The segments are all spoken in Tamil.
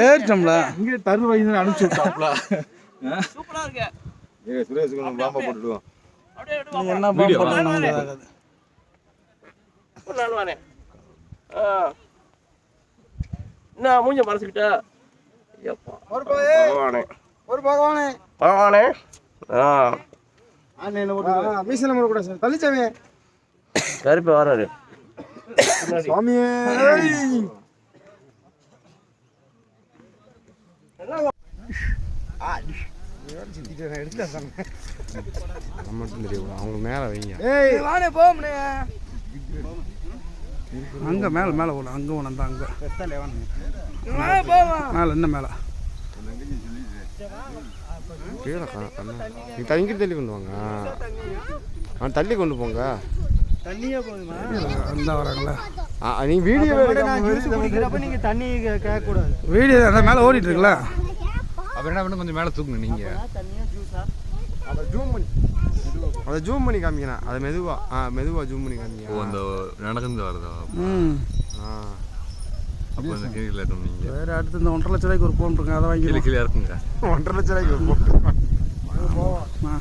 ஏறிட்டோம்ல. இங்கே தரு வயசு அனுப்பிச்சு விட்டாப்ல சூப்பரா இருக்கு. ஏய் சுரேஷுக்கு நம்ம பாம்பை போட்டுடுவோம் அப்படியே விடு நீங்க என்ன பாம்பு போட்டாலும் நமக்கு ஆகாது. நான் வரேன் ஆ. என்ன மூஞ்ச மறைச்சுக்கிட்ட? ஐயப்பா. பகவானே. ஒரு பகவானே. பகவானே. ஆ. மீசல முறை கூட சார். தள்ளிச்சாமே. கருப்பு வராரு. சுவாமியே. மட்டும் தெரியும் அவங்க மேலே வைங்க ஏய் வானே போம்னே. அங்க மேல மேல போகணும் அங்க போகணும் அந்த அங்க. மேல என்ன மேல. கீழே. நீ தங்கி தள்ளி கொண்டு வாங்க. ஆ தள்ளி கொண்டு போங்க. அந்த வராங்களா. ஆ, நீ வீடியோ குடிக்கிறப்ப நீங்க தண்ணி கேட்க கூடாது வீடியோ அந்த மேல ஓடிட்டு இருக்குல்ல? அப்புறம் என்ன பண்ண கொஞ்சம் மேலே தூக்குங்க நீங்க. அதை ஜூம் பண்ணி. அதை ஜூம் பண்ணி காமிக்கிறேன் அதை மெதுவா. ஆ மெதுவா ஜூம் பண்ணி ஓ காமிங்க அந்த நடந்து வருதா? ம். ஆ. அப்போ கீழே நீங்க வேற அடுத்து இந்த ஒன்றரை லட்ச ரூபாய்க்கு ஒரு ஃபோன் இருக்கு அதை வாங்கிடுவோம். கீழே இருக்குங்க ஒன்றரை லட்ச ரூபாய்க்கு போட்டு ஆ.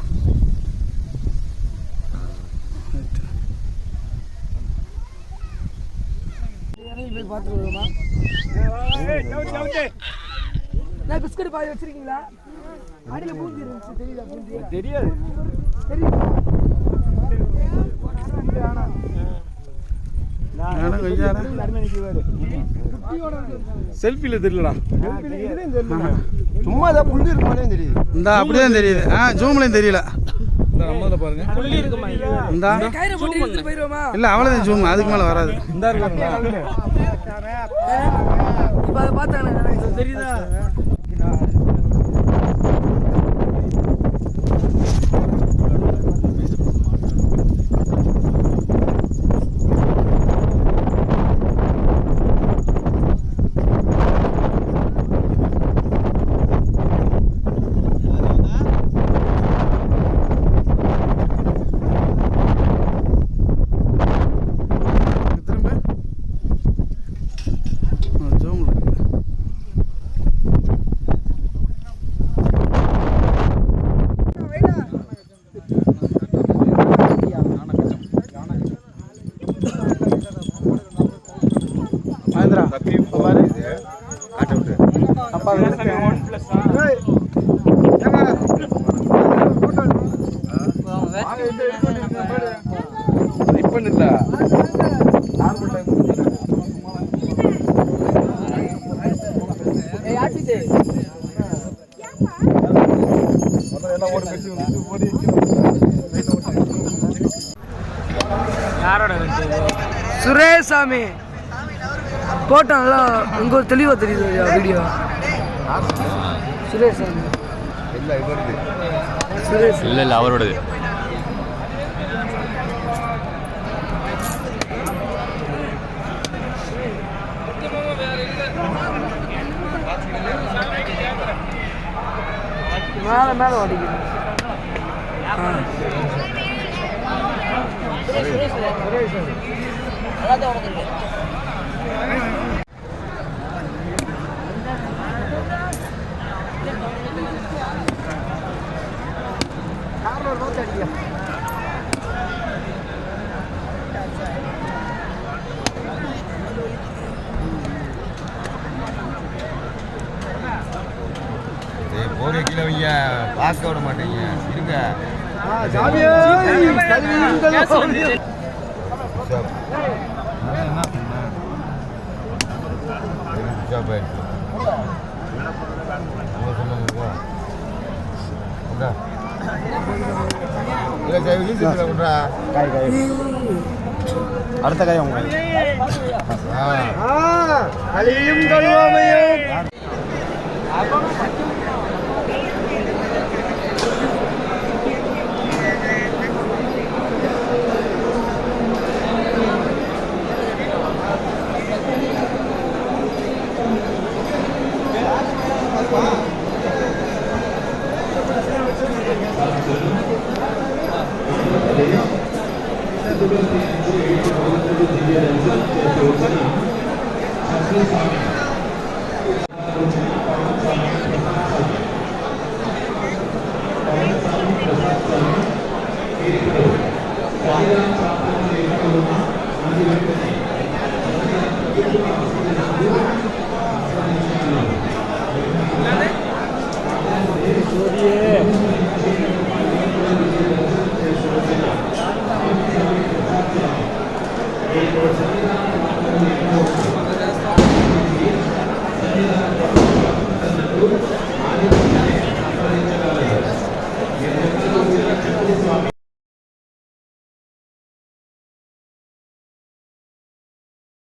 நான் பிஸ்கட் பாதி வச்சிருக்கீங்களா? அடியில பூந்தி இருந்துச்சு. தெரியுதா பூந்தி? தெரியாது. செல்ஃபில தெரியலடா சும்மா ஏதாவது புள்ளி இருக்குமானே தெரியுது. இந்த அப்படிதான் தெரியுது. ஆ ஜூம்லையும் தெரியல. இந்த நம்மள பாருங்க. இந்த. கயிறை போட்டு இழுத்துட்டு போயிருவோமா? இல்ல அவ்வளோதான் ஜூம். அதுக்கு மேல வராது. இந்த இருக்காங்களா இப்ப அதை தெரியுதா? ஏய் ஆட்டிட்டு எல்லாம் ஒரு கட்சி வந்து ஓடி சுரேஷாமி போட்டோ நல்லா இங்க ஒரு தெளிவா தெரியுது வீடியோ சுரேஷ் இல்லை இல்லை அவரோடது. மேல மேல ஓடிக்குது. ஏய் வைங்க பார்க்க விட மாட்டீங்க. இருங்க. சாமியே ஜாப் ஆயிடுச்சு